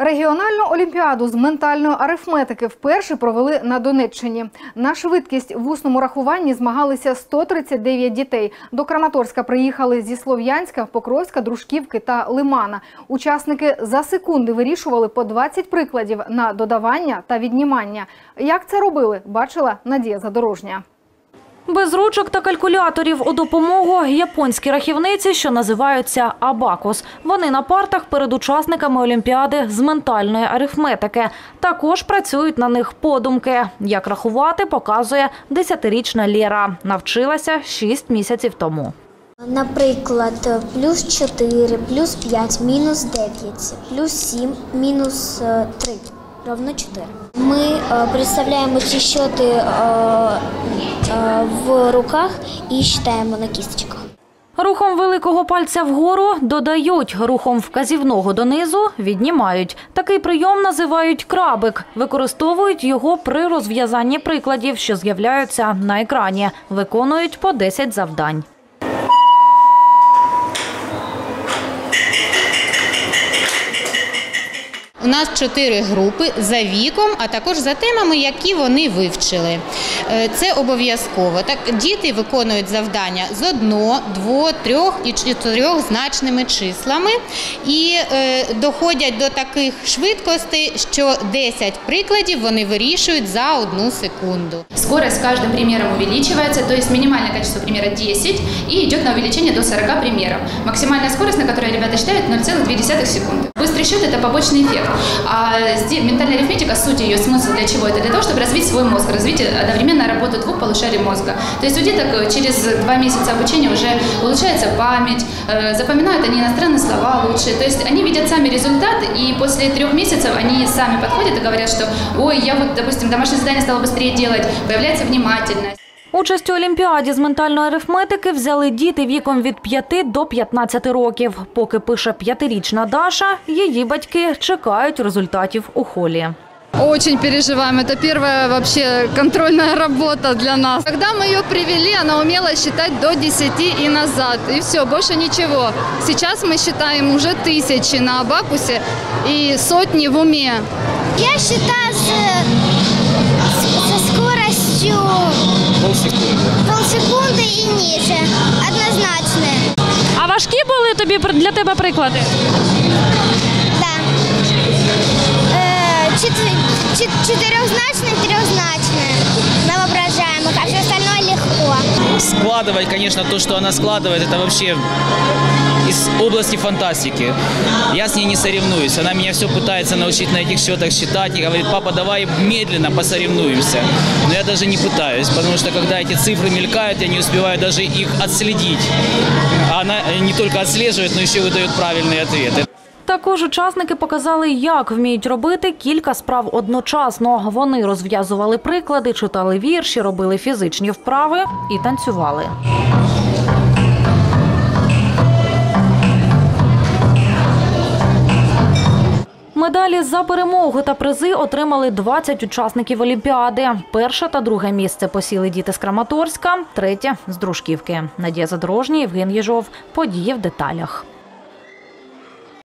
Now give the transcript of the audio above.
Регіональну олімпіаду з ментальної арифметики вперше провели на Донеччині. На швидкість в усному рахуванні змагалися 139 дітей. До Краматорська приїхали зі Слов'янська, Покровська, Дружківки та Лимана. Учасники за секунди вирішували по 20 прикладів на додавання та віднімання. Як це робили, бачила Надія Задорожня. Без ручок та калькуляторів у допомогу японські рахівниці, що називаються абакус. Вони на партах перед учасниками олімпіади з ментальної арифметики. Також працюють на них подумки. Як рахувати, показує десятирічна Лєра. Навчилася 6 місяців тому. Наприклад, плюс 4, плюс 5, мінус 9, плюс 7, мінус е, 3, равно 4. Ми е, представляємо ці счети е, е, в руках і считаємо на кісточках. Рухом великого пальця вгору додають, рухом вказівного донизу віднімають. Такий прийом називають крабик. Використовують його при розв'язанні прикладів, що з'являються на екрані. Виконують по 10 завдань. У нас чотири групи за віком, а також за темами, які вони вивчили. Е, Це обов'язково. Так діти виконують завдання з одно, дво, трьох і чотирьох значними числами і е, доходять до таких швидкостей, що 10 прикладів вони вирішують за одну секунду. Скорость с каждым примером увеличивается, то есть минимальное количество примера 10 и идет на увеличение до 40 примеров. Максимальная скорость, на которую ребята считают, 0,2 секунды. Быстрый счет – это побочный эффект. А здесь ментальная арифметика, суть ее, смысл для чего? Это для того, чтобы развить свой мозг, развить одновременно работу двух полушарий мозга. То есть у деток э, через два месяца обучения уже улучшается память, э, запоминают они иностранные слова лучше. То есть они видят сами результат, и после трех месяцев они сами подходят и говорят, что «Ой, я вот, допустим, домашнее задание стала быстрее делать», появляется внимательность. Участь у олімпіаді з ментальної арифметики взяли діти віком від 5 до 15 років. Поки пише п'ятирічна Даша, її батьки чекають результатів у холі. Очень переживаем. Это первая вообще контрольная работа для нас. Когда мы ее привели, она умела считать до 10 и назад. И все, больше ничего. Сейчас мы считаем уже тысячи на абакусе и сотни в уме. Я считаю полсекунды и ниже. Однозначно. А важкі були тобі для тебе приклади? Да. Э, чет- чет- четырехзначное, трехзначное. Мы воображаем, а все остальное легко. складывать, конечно, то, что она складывает, это вообще из области фантастики. Я с ней не соревнуюсь. Она меня все пытается научить на этих счетах считать и говорит, папа, давай медленно посоревнуемся. Но я даже не пытаюсь, потому что когда эти цифры мелькают, я не успеваю даже их отследить. А Она не только отслеживает, но еще и выдает правильные ответы. Також учасники показали, як вміють робити кілька справ одночасно. Вони розв'язували приклади, читали вірші, робили фізичні вправи і танцювали. Медалі за перемогу та призи отримали 20 учасників Олімпіади. Перше та друге місце посіли діти з Краматорська, третє з Дружківки. Надія Задорожній, Євген Єжов. Події в деталях.